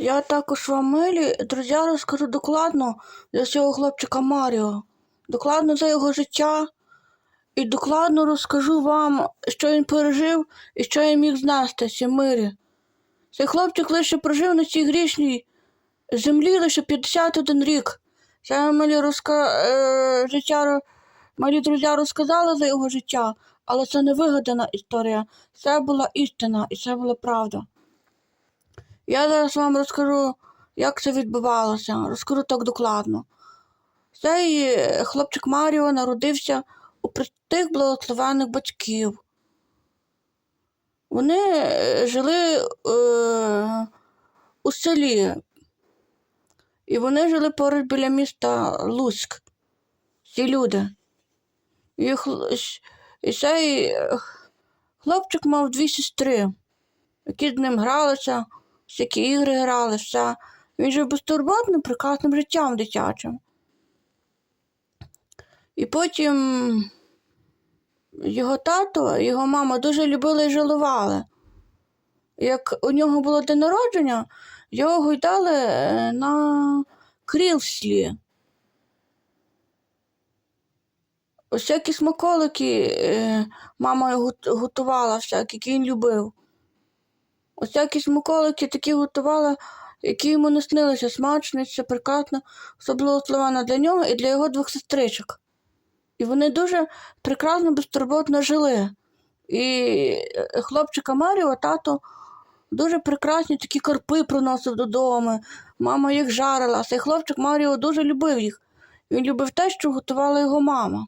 Я також вам милі, друзі, розкажу докладно за цього хлопчика Маріо. Докладно за його життя і докладно розкажу вам, що він пережив і що я міг знести в цім мирі. Цей хлопчик лише прожив на цій грішній землі лише 51 рік. Це малі розка... е... життя... малі друзі розказали за його життя, але це не вигадана історія. Це була істина і це була правда. Я зараз вам розкажу, як це відбувалося. Розкажу так докладно. Цей е, хлопчик Маріо народився у простих благословених батьків. Вони е, жили е, у селі, і вони жили поруч біля міста Луцьк. Ці люди. І, і цей е, хлопчик мав дві сестри, які з ним гралися, всякі ігри грали, все. Він жив безтурботним, прекрасним життям дитячим. І потім його тато його мама дуже любили і жалували. Як у нього було день народження, його гойдали е, на кріслі. Всякі смаколики е, мама його готувала, всякі, які він любив. Всякі смаколики такі готувала, які йому не снилися, смачно, все прекрасно, все було славано для нього і для його двох сестричок. І вони дуже прекрасно, безтурботно жили. І е, хлопчика Маріо тато дуже прекрасні такі карпи приносив додому. Мама їх жарила. Цей хлопчик Маріо дуже любив їх. Він любив те, що готувала його мама.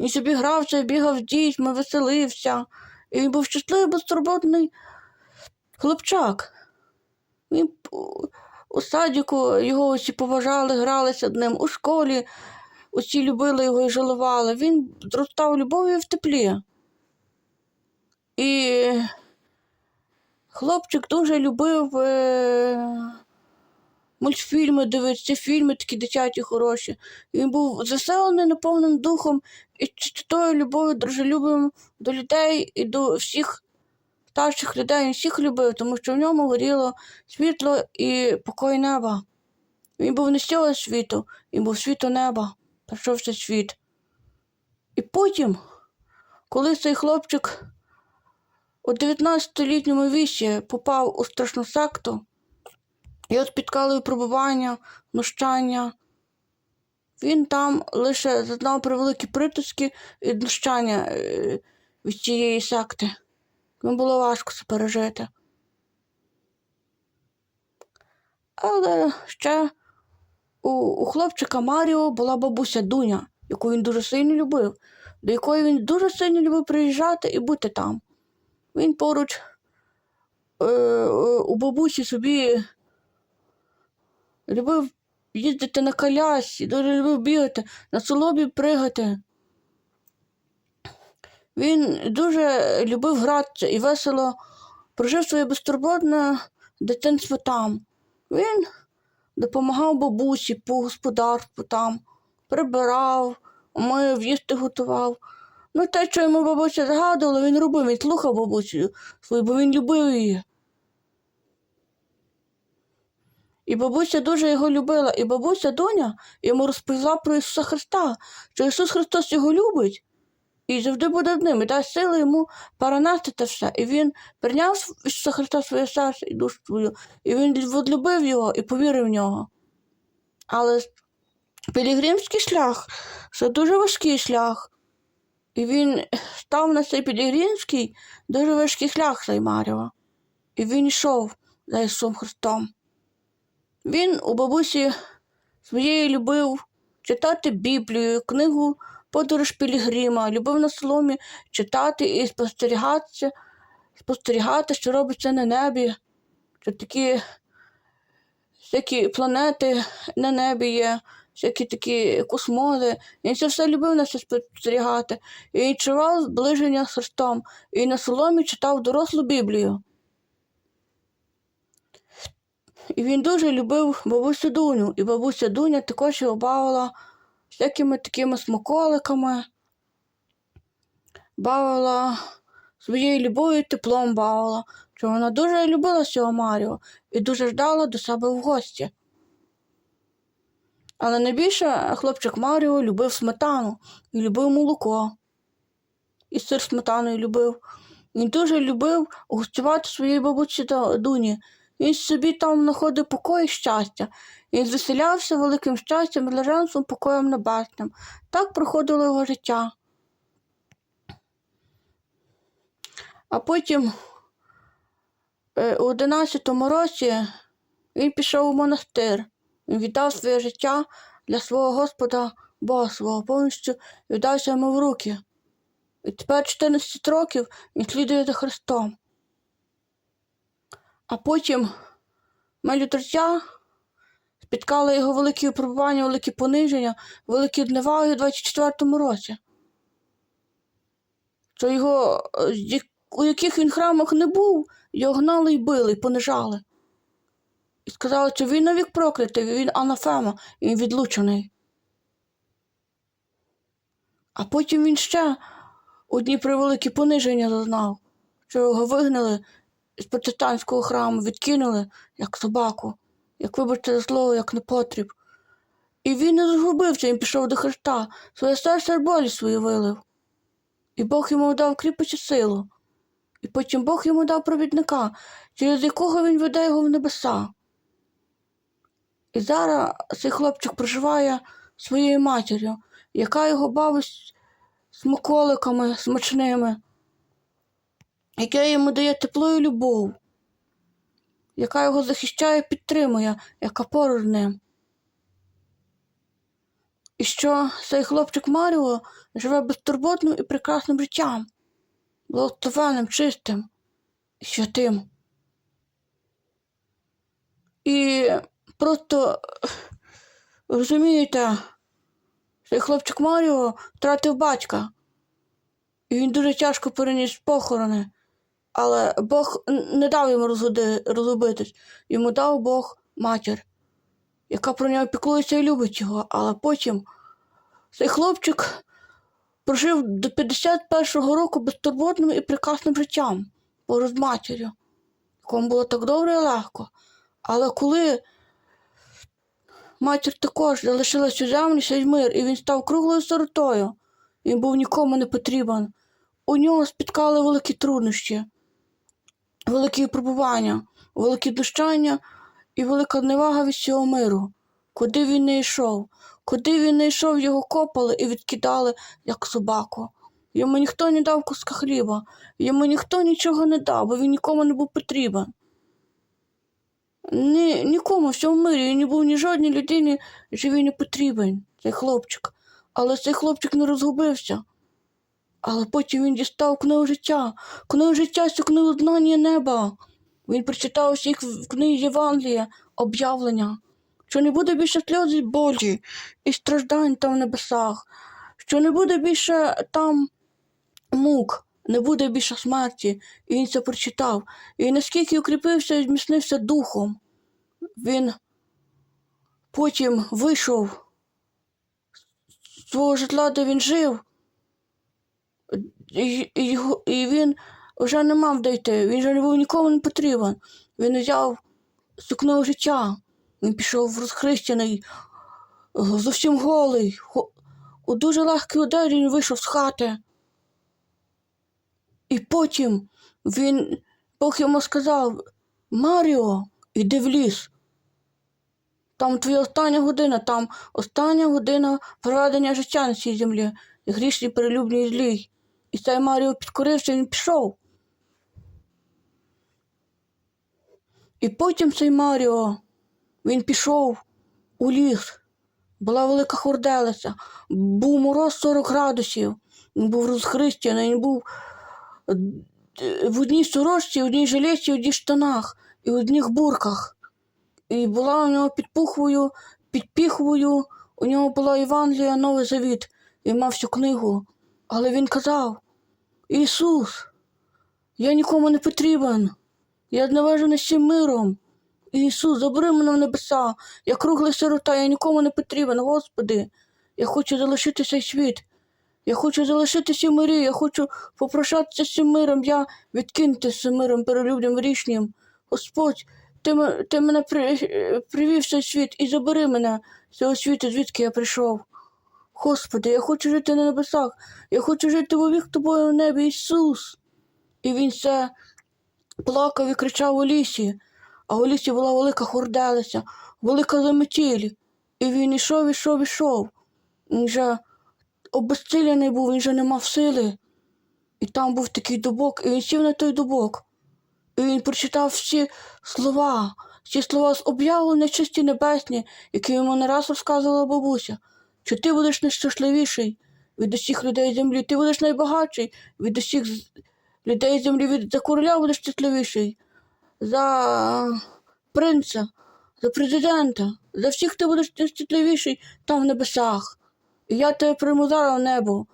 Він собі грався, бігав з дітьми, веселився. І він був щасливий, безтурботний хлопчак. Він у- садіку його усі поважали, гралися ним у школі. Усі любили його і жалували. Він зростав любов'ю в теплі. І хлопчик дуже любив е... мультфільми дивитися, фільми такі дитячі хороші. Він був заселений наповненим духом і чистою любов'ю, дружелюбом до людей і до всіх старших людей. Він всіх любив, тому що в ньому горіло світло і покой неба. Він був не з цього світу, він був світу неба, пройшов цей світ. І потім, коли цей хлопчик у 19-літньому віці попав у страшну секту, його спіткали випробування, знущання. Він там лише зазнав превеликі притиски і знущання е, від цієї секти. Йому було важко це пережити. Але ще у, у хлопчика Маріо була бабуся Дуня, яку він дуже сильно любив, до якої він дуже сильно любив приїжджати і бути там. Він поруч е, е, у бабусі собі любив їздити на колясці, дуже любив бігати, на солобі пригати. Він дуже любив гратися і весело прожив своє безтурботне дитинство там. Він допомагав бабусі по господарству там, прибирав, мив, їсти готував. Ну, те, що йому бабуся загадувала, він робив, він слухав бабусю свою, бо він любив її. І бабуся дуже його любила, і бабуся Доня йому розповіла про Ісуса Христа, що Ісус Христос його любить і завжди буде ним, і дасть сили йому перенести все. І він прийняв Ісуса Христа своє серце і душу свою, і він відлюбив його і повірив в нього. Але пілігримський шлях це дуже важкий шлях. І він став на цей пілігримський дуже важкий шлях Маріо. І він йшов за Ісусом Христом. Він у бабусі своєї любив читати Біблію, книгу Подорож Пілігрима, любив на соломі читати і спостерігатися, спостерігати, що робиться на небі, що такі всякі планети на небі є, всякі такі космози. Він це все любив на це спостерігати. І відчував зближення з Христом. І на соломі читав дорослу Біблію. І він дуже любив бабусю Дуню. І бабуся Дуня також його бавила всякими такими смаколиками, бавила своєю любов'ю, теплом бавила. що вона дуже любила цього Маріо і дуже ждала до себе в гості. Але найбільше хлопчик Маріо любив сметану і любив молоко. І сир сметаною любив. Він дуже любив гостювати своїй бабусі дуні. Він собі там знаходив покой і щастя. Він звеселявся великим щастям, блаженством, покоєм небесним. Так проходило його життя. А потім е, у 11 році він пішов у монастир. Він віддав своє життя для свого Господа Бога свого, повністю віддався йому в руки. І тепер 14 років він слідує за Христом. А потім милі життя спіткали його великі випробування, великі пониження, великі дневаги у 24-му році. Що його, е, у яких він храмах не був, його гнали і били, і понижали. І сказали, що він навік проклятий, він анафема, він відлучений. А потім він ще одні превеликі пониження зазнав, що його вигнали з протестантського храму, відкинули, як собаку, як вибачте за слово, як непотріб. І він не згубився, він пішов до Христа, своє серце болі свої вилив. І Бог йому дав і силу. І потім Бог йому дав провідника, через якого він веде його в небеса. І зараз цей хлопчик проживає своєю матір'ю, яка його бавить смаколиками смачними, яке йому дає тепло і любов, яка його захищає і підтримує, яка поруч ним. І що цей хлопчик Маріо живе безтурботним і прекрасним життям, благословенним, чистим і святим. І просто розумієте, цей хлопчик Маріо втратив батька. І він дуже тяжко переніс похорони. Але Бог не дав йому розгубитись. Йому дав Бог матір, яка про нього піклується і любить його. Але потім цей хлопчик прожив до 51-го року безтурботним і прекрасним життям поруч з матір'ю, якому було так добре і легко. Але коли матір також залишилась у землі сей мир, і він став круглою сиротою, він був нікому не потрібен. У нього спіткали великі труднощі, великі випробування, великі дощання і велика невага від цього миру. Куди він не йшов, куди він не йшов, його копали і відкидали, як собаку. Йому ніхто не дав куска хліба, йому ніхто нічого не дав, бо він нікому не був потрібен. Ні, нікому в цьому мирі він не був ні жодній людині живий не потрібен, цей хлопчик. Але цей хлопчик не розгубився. Але потім він дістав книгу життя, книгу життя цю книгу знання неба. Він прочитав всіх в книгі Євангелія, об'явлення, що не буде більше сльоз і болі і страждань там в небесах, що не буде більше там мук, не буде більше смерті. І він це прочитав. І наскільки укріпився і зміцнився духом, він потім вийшов з свого житла, де він жив, і, і, і він вже не мав де йти, він вже не був нікому не потрібен. Він взяв сукно життя, він пішов розхрещений, зовсім голий, у дуже легкій одежі він вийшов з хати. І потім він, Бог йому сказав, Маріо, іди в ліс. Там твоя остання година, там остання година проведення життя на цій землі, грішній, перелюбній злій. І цей Маріо підкорився, він пішов. І потім цей Маріо, він пішов у ліс. Була велика хорделиця, був мороз 40 градусів, він був розхристяний, він був е, в одній сорочці, в одній жилеті, в одній штанах і в одних бурках. І була у нього під пухвою, під піхвою, у нього була Євангелія, Новий Завіт, він мав всю книгу. Але він казав: Ісус, я нікому не потрібен. Я зневажений цим миром. Ісус, забери мене в небеса. Я круглий сирота, я нікому не потрібен, Господи. Я хочу залишити цей світ. Я хочу залишитися в мирі, я хочу попрощатися з цим миром, я відкинути з миром перелюбним рішенням. Господь, ти, ти мене при, е, привів в цей світ і забери мене з цього світу, звідки я прийшов. Господи, я хочу жити на небесах, я хочу жити вовік тобою в небі, Ісус. І він це плакав і кричав у лісі, а у лісі була велика хорделиця, велика заметіль. І він ішов, ішов, ішов. Він вже обезцілений був, він вже не мав сили. І там був такий дубок, і він сів на той дубок. І він прочитав всі слова, всі слова з об'явлення чисті небесні, які йому не раз розказувала бабуся, що ти будеш найщасливіший від усіх людей землі, ти будеш найбагатший від усіх людей землі, від за короля будеш щасливіший, за принца, за президента, за всіх ти будеш найщасливіший там в небесах. І я тебе прийму зараз в небо.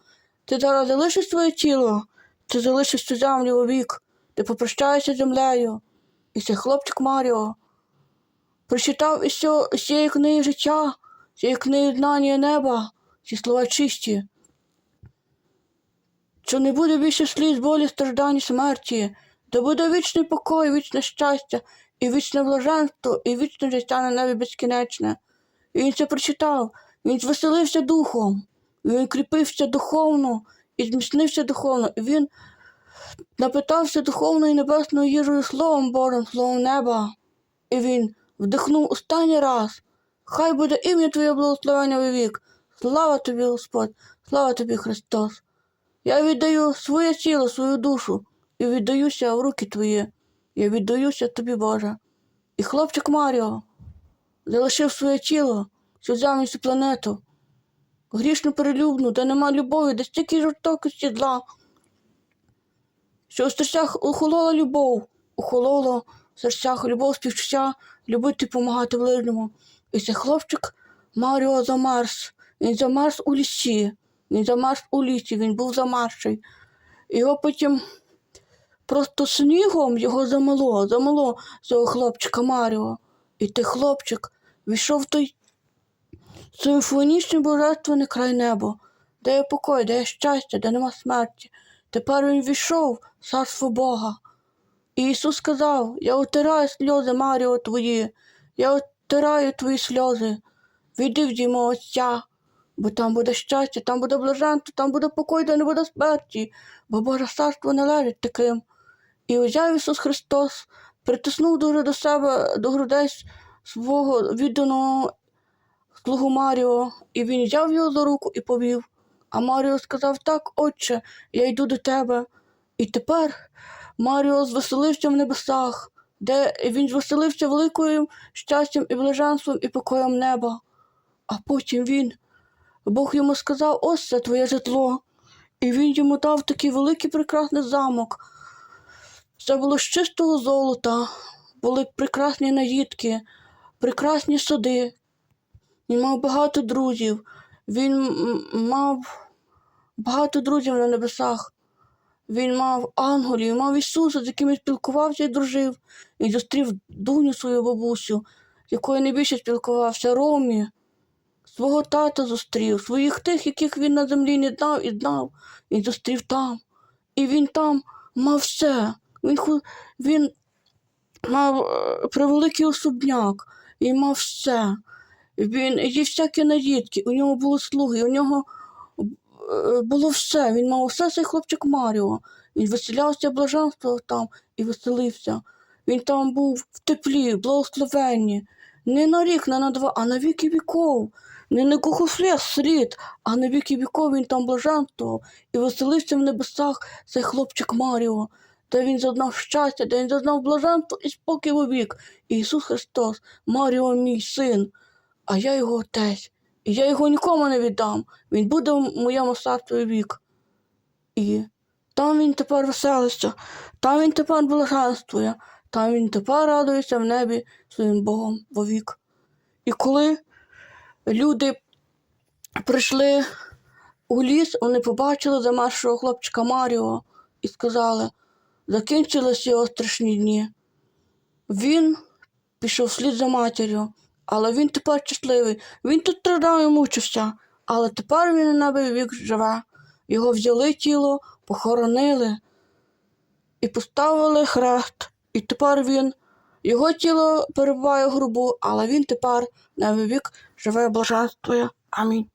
Ти зараз залишиш своє тіло, ти залишиш цю землю у вік, ти попрощаєшся з землею. І цей хлопчик Маріо прочитав із цієї книги життя, цієї книги неба, ці слова чисті. Що не буде більше сліз, болі, страждань, смерті, де буде вічний покой, вічне щастя, і вічне блаженство, і вічне життя на небі безкінечне. І він це прочитав, він звеселився духом, він кріпився духовно і зміцнився духовно, і він напитався духовною небесною їжею Словом Божим, Словом неба. І він вдихнув останній раз. Хай буде ім'я Твоє благословення вік. Слава тобі, Господь, слава тобі, Христос. Я віддаю своє тіло, свою душу і віддаюся в руки Твої. Я віддаюся тобі, Боже. І хлопчик Маріо залишив своє тіло, цю землю, цю планету. Грішну перелюбну, де нема любові, де стільки жорстокості зла. Що у серцях охолола любов, охолола в серцях любов, співчуття, любити допомагати ближньому. І цей хлопчик Маріо замерз. Він замерз у лісі. Він замерз у лісі, він був замерзший. Його потім просто снігом його замело, замело цього хлопчика Маріо. І той хлопчик війшов в той симфонічний божественний край неба, де є покой, де є щастя, де нема смерті. Тепер він війшов в царство Бога. І Ісус сказав: Я отираю сльози Маріо твої, я отираю твої сльози. Війди в дім Отця, бо там буде щастя, там буде блаженство, там буде покой, де не буде смерті, бо Боже царство належить таким. І взяв Ісус Христос, притиснув дуже до себе, до грудей свого відданого слугу Маріо, і він взяв його за руку і повів. А Маріо сказав: Так, отче, я йду до тебе. І тепер Маріо звеселився в небесах, де він звеселився великою щастям і блаженством і покоєм неба. А потім він, Бог йому сказав: ось це твоє житло. І він йому дав такий великий прекрасний замок. Це було з чистого золота, були прекрасні наїдки, прекрасні сади. Він мав багато друзів. Він мав багато друзів на небесах. Він мав ангелів, мав Ісуса, з яким він спілкувався і дружив. І зустрів дуню свою бабусю, якою найбільше спілкувався Ромі. Свого тата зустрів, своїх тих, яких він на землі не знав і знав, і зустрів там. І він там мав все. Він, ху- він мав е, превеликий особняк, він мав все. Він є всякі наїдки, у нього були слуги, у нього було все. Він мав все цей хлопчик Маріо. Він веселявся, блаженствував там і веселився. Він там був в теплі, благословенні. Не на рік, не на два, а на віки віков. Не на кухофлес слід, а на віки віков він там блаженствував і веселився в небесах цей хлопчик Маріо, де він зазнав щастя, де він зазнав блаженство і спокій вік. Ісус Христос, Маріо, мій син, а я його отець. Я його нікому не віддам. Він буде в моєму серці вік. І там він тепер веселиться, там він тепер блаженствує, там він тепер радується в небі своїм Богом вовік. І коли люди прийшли у ліс, вони побачили замерзшого хлопчика Маріо і сказали, закінчились його страшні дні. Він пішов вслід за матір'ю, але він тепер щасливий. Він тут страдав і мучився, але тепер він на вік живе. його взяли тіло, похоронили і поставили хрест. І тепер він, його тіло перебуває в грубу, але він тепер на вік живе блаженствує. Амінь.